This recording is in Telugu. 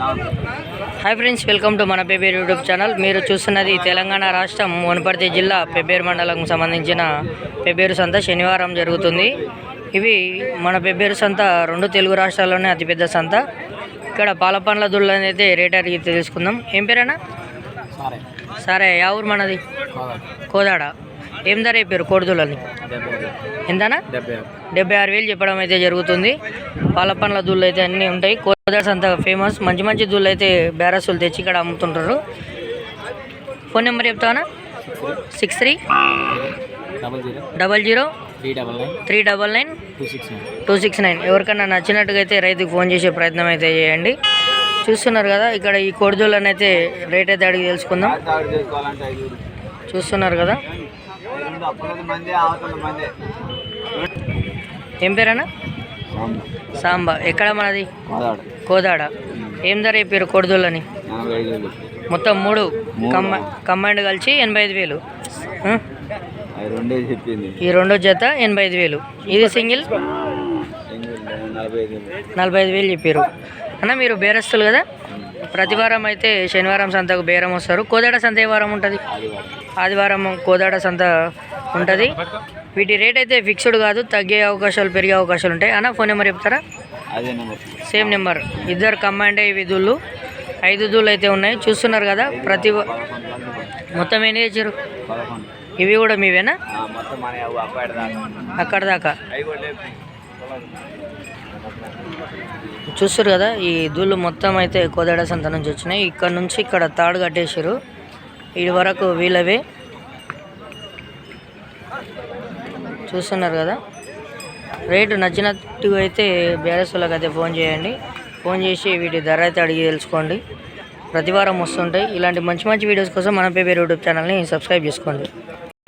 హాయ్ ఫ్రెండ్స్ వెల్కమ్ టు మన పెబ్బేరు యూట్యూబ్ ఛానల్. మీరు చూస్తున్నది తెలంగాణ రాష్ట్రం వనపర్తి జిల్లా పెబ్బేరు మండలం సంబంధించిన పెబ్బేరు సంత శనివారం జరుగుతుంది. ఇవి మన పెబ్బేరు సంత రెండు తెలుగు రాష్ట్రాల్లోనే అతిపెద్ద సంత. ఇక్కడ పాల పండ్ల దుళ్ళని అయితే రేట్ అడిగి తెలుసుకుందాం. ఏం పేరేనా సరే. సరే యా ఊరు మనది? కోదాడ. ఏం ధర చెప్పారు కోడిదుళ్ళని ఎంతనా? డెబ్బై ఆరు. వేలు చెప్పడం అయితే జరుగుతుంది. పాల పండ్ల దూళ్ళు అయితే అన్నీ ఉంటాయి. కోదాడ్స్ అంత ఫేమస్ మంచి మంచి దూళ్ళు అయితే బేరస్సులు తెచ్చి ఇక్కడ అమ్ముతుంటారు. ఫోన్ నెంబర్ చెప్తావా six three double zero. Three double nine. Two six nine. Two six nine. ఎవరికైనా నచ్చినట్టుగా అయితే రైతుకు ఫోన్ చేసే ప్రయత్నం అయితే చేయండి. చూస్తున్నారు కదా ఇక్కడ ఈ కోడిదూళ్ళని అయితే రేట్ అయితే అడిగి తెలుసుకుందాం. చూస్తున్నారు కదా. ఏం పేరేనా సాంబా. ఎక్కడ మనది? కోదాడు. ఏం ధర చెప్పారు కోడిదూళ్ళని మొత్తం మూడు? కంబ కంబైండ్ కలిసి ఎనభై ఐదు వేలు ఈ రెండో జత ఎనభై ఐదు వేలు. ఇది సింగిల్? నలభై ఐదు వేలు. చెప్పారు అన్న మీరు బేరస్తులు కదా? ప్రతి వారం అయితే శనివారం సంతకు బేరం వస్తారు. కోదాడ సంత ఏ వారం ఉంటుంది? ఆదివారం కోదాడ సంత ఉంటుంది. వీటి రేట్ అయితే ఫిక్స్డ్ కాదు తగ్గే అవకాశాలు పెరిగే అవకాశాలు ఉంటాయి. అన్న ఫోన్ నెంబర్ చెప్తారా? అదే నెంబర్. Same number. ఇద్దరు కంబైండ్ ఇవి దూళ్ళు ఐదు దూళ్ళు అయితే ఉన్నాయి. చూస్తున్నారు కదా ప్రతి మొత్తం తెచ్చారు పదకొండు. ఇవి కూడా మీవేనా? అక్కడ దాకా. చూస్తారు కదా ఈ దూళ్ళు మొత్తం అయితే కోదాడ సంత నుంచి వచ్చినాయి. ఇక్కడ నుంచి ఇక్కడ తాడు కట్టేశారు ఇది వరకు వీళ్ళవే. చూస్తున్నారు కదా. రేటు నచ్చినట్టు అయితే బేరస్సులకు అయితే ఫోన్ చేయండి. ఫోన్ చేసి వీటి ధర అయితే అడిగి తెలుసుకోండి. ప్రతి వారం వస్తుంటాయి. ఇలాంటి మంచి మంచి వీడియోస్ కోసం మన పేరు యూట్యూబ్ ఛానల్ని సబ్స్క్రైబ్ చేసుకోండి.